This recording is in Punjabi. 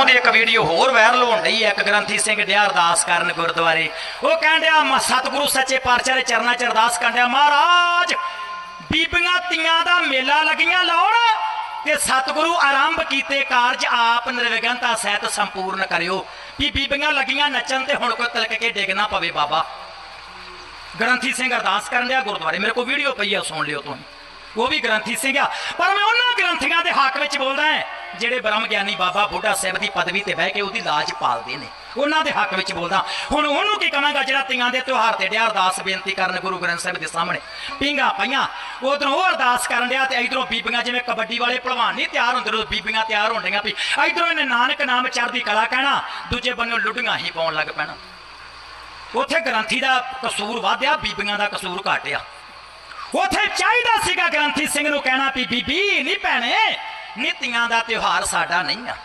ਪਾਸੋਂ ਦੀ ਇੱਕ ਵੀਡੀਓ ਹੋਰ ਵਾਇਰਲ ਹੋਣ ਡਈ ਹੈ, ਇੱਕ ਗ੍ਰੰਥੀ ਸਿੰਘ ਡਿਆ ਅਰਦਾਸ ਕਰਨ ਗੁਰਦੁਆਰੇ। ਉਹ ਕਹਿੰਦਿਆ ਸਤਿਗੁਰੂ ਸੱਚੇ ਪਾਤਸ਼ਾਹ ਦੇ ਚਰਨਾਂ 'ਚ ਅਰਦਾਸ ਕਰਦਿਆ ਮਹਾਰਾਜ, ਬੀਬੀਆਂ ਤੀਆਂ ਦਾ ਮੇਲਾ ਲੱਗੀਆਂ ਲਾਉਣ ਤੇ ਸਤਿਗੁਰੂ ਆਰੰਭ ਕੀਤੇ ਕਾਰਜ ਆਪ ਨਿਰਵਿਘਨਤਾ ਸਹਿਤ ਸੰਪੂਰਨ ਕਰਿਓ। ਵੀ ਬੀਬੀਆਂ ਲੱਗੀਆਂ ਨੱਚਣ ਤੇ ਹੁਣ ਕੋਈ ਤਲਕ ਕੇ ਡਿੱਗ ਪਵੇ ਬਾਬਾ। ਗ੍ਰੰਥੀ ਸਿੰਘ ਅਰਦਾਸ ਕਰਨ ਡਿਆ, ਗੁਰਦੁਆਰੇ, ਮੇਰੇ ਕੋਲ ਵੀਡੀਓ ਪਈ ਆ, ਸੁਣ ਲਿਓ ਤੁਸੀਂ ਉਹ ਵੀ ਗ੍ਰੰਥੀ ਸੀਗਾ ਪਰ ਮੈਂ ਉਹਨਾਂ ਗ੍ਰੰਥੀਆਂ ਦੇ ਹੱਕ ਵਿੱਚ ਬੋਲਦਾ ਹਾਂ, ਜਿਹੜੇ ਬ੍ਰਹਮ ਗਿਆਨੀ ਬਾਬਾ ਬੁੱਢਾ ਸਾਹਿਬ ਦੀ ਪਦਵੀ ਤੇ ਬਹਿ ਕੇ ਉਹਦੀ ਲਾਜ ਪਾਲਦੇ ਨੇ। ਉਹਨਾਂ ਦੇ ਹੱਕ ਵਿੱਚ ਬੋਲਦਾ ਹੁਣ ਉਹਨੂੰ ਕੀ ਕਹਾਂਗਾ ਜਿਹੜਾ ਤੀਆਂ ਦੇ ਤਿਉਹਾਰ ਤੇ ਡਿਆ ਅਰਦਾਸ ਬੇਨਤੀ ਕਰਨ ਗੁਰੂ ਗ੍ਰੰਥ ਸਾਹਿਬ ਦੇ ਸਾਹਮਣੇ? ਪਿੰਗਾ ਪਈਆਂ। ਉਧਰੋਂ ਉਹ ਅਰਦਾਸ ਕਰਨ ਡਿਆ ਤੇ ਇਧਰੋਂ ਬੀਬੀਆਂ ਜਿਵੇਂ ਕਬੱਡੀ ਵਾਲੇ ਭਲਵਾਨ ਨਹੀਂ ਤਿਆਰ ਹੁੰਦੇ ਉਹ ਬੀਬੀਆਂ ਤਿਆਰ ਹੋਣ ਡੀਆਂ ਵੀ। ਇਧਰੋਂ ਇਹਨੇ ਨਾਨਕ ਨਾਮ ਚੜ੍ਹਦੀ ਕਲਾ ਕਹਿਣਾ, ਦੂਜੇ ਬੰਨੋਂ ਲੁੱਡੀਆਂ ਹੀ ਪਾਉਣ ਲੱਗ ਪੈਣਾ। ਉਥੇ ਗ੍ਰੰਥੀ ਦਾ ਕਸੂਰ ਵਾਧਿਆ, ਬੀਬੀਆਂ ਦਾ ਕਸੂਰ ਘਟਿਆ। ਉਥੇ ਚਾਹੀਦਾ ਸੀਗਾ ਸਿੰਘ ਨੂੰ ਕਹਿਣਾ ਵੀ ਬੀਬੀ ਨਹੀਂ ਭੈਣੇ ਨੀਤੀਆਂ ਦਾ ਤਿਉਹਾਰ ਸਾਡਾ ਨਹੀਂ ਆ।